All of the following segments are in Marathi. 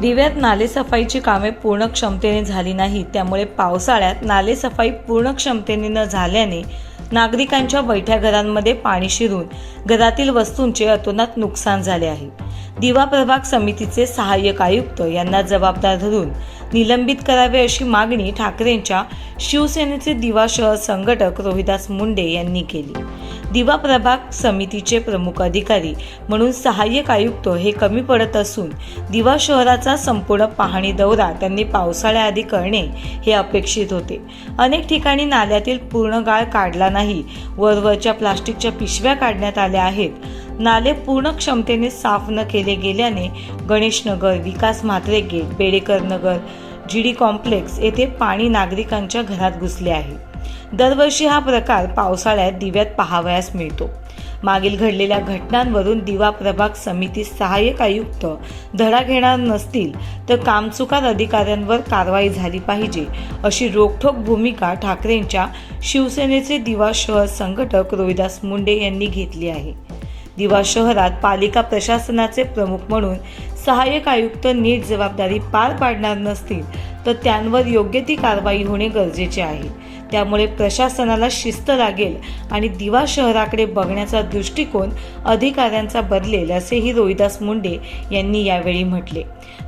दिव्यात नालेसफाईची कामे पूर्ण क्षमतेने झाली नाही त्यामुळे पावसाळ्यात नालेसफाई पूर्ण क्षमतेने न झाल्याने नागरिकांच्या बैठ्या घरांमध्ये पाणी शिरून घरातील वस्तूंचे अतोनात नुकसान झाले आहे. दिवा प्रभाग समितीचे सहाय्यक आयुक्त यांना जबाबदार धरून निलंबित करावे अशी मागणी ठाकरेंच्या शिवसेनेचे दिवा शहर संघटक रोहिदास मुंडे यांनी केली. दिवा प्रभाग समितीचे प्रमुख अधिकारी म्हणून सहाय्यक आयुक्त हे कमी पडत असून दिवा शहराचा संपूर्ण पाहणी दौरा त्यांनी पावसाळ्याआधी करणे हे अपेक्षित होते. अनेक ठिकाणी नाल्यातील पूर्ण गाळ काढला नाही. वरवरच्या प्लास्टिकच्या पिशव्या काढण्यात आल्या आहेत. नाले पूर्ण क्षमतेने साफ न केले गेल्याने Ganeshnagar Vikas Mhatre gate Bedekar Nagar G D complex येथे पाणी नागरिकांच्या घरात घुसले आहे. दरवर्षी हा प्रकार पावसाळ्यात दिव्यात पाहावयास मिळतो. मागील घडलेल्या घटनांवरून दिवा प्रभाग समिती सहाय्यक आयुक्त धडा घेणार नसतील तर कामचुकार अधिकाऱ्यांवर कारवाई झाली पाहिजे अशी रोखठोक भूमिका ठाकरेंच्या शिवसेनेचे दिवा शहर संघटक रोहिदास मुंडे यांनी घेतली आहे. दिवा शहरात पालिका प्रशासनाचे प्रमुख म्हणून सहाय्यक आयुक्त नीट जबाबदारी पार पाडणार नसतील तर त्यांवर योग्य ती कारवाई होणे गरजेचे आहे. त्यामुळे प्रशासनाला शिस्त लागेल आणि दिवा शहराकडे बघण्याचा दृष्टिकोन अधिकाऱ्यांचा बदलेल असेही रोहिदास मुंडे यांनी यावेळी म्हटले.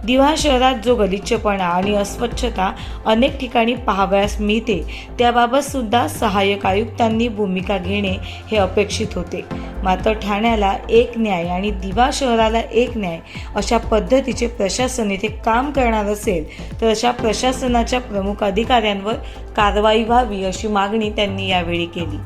दिवा शहरात जो गलिच्छपणा आणि अस्वच्छता अनेक ठिकाणी पाहावयास मिळते त्याबाबत सुद्धा सहाय्यक आयुक्तांनी भूमिका घेणे हे अपेक्षित होते. मात्र ठाण्याला एक न्याय आणि दिवा शहराला एक न्याय अशा पद्धतीचे प्रशासन येथे काम करणार असेल तर अशा प्रशासनाच्या प्रमुख अधिकाऱ्यांवर कारवाई व्हावी. अशी मागणी त्यांनी यावेळी केली.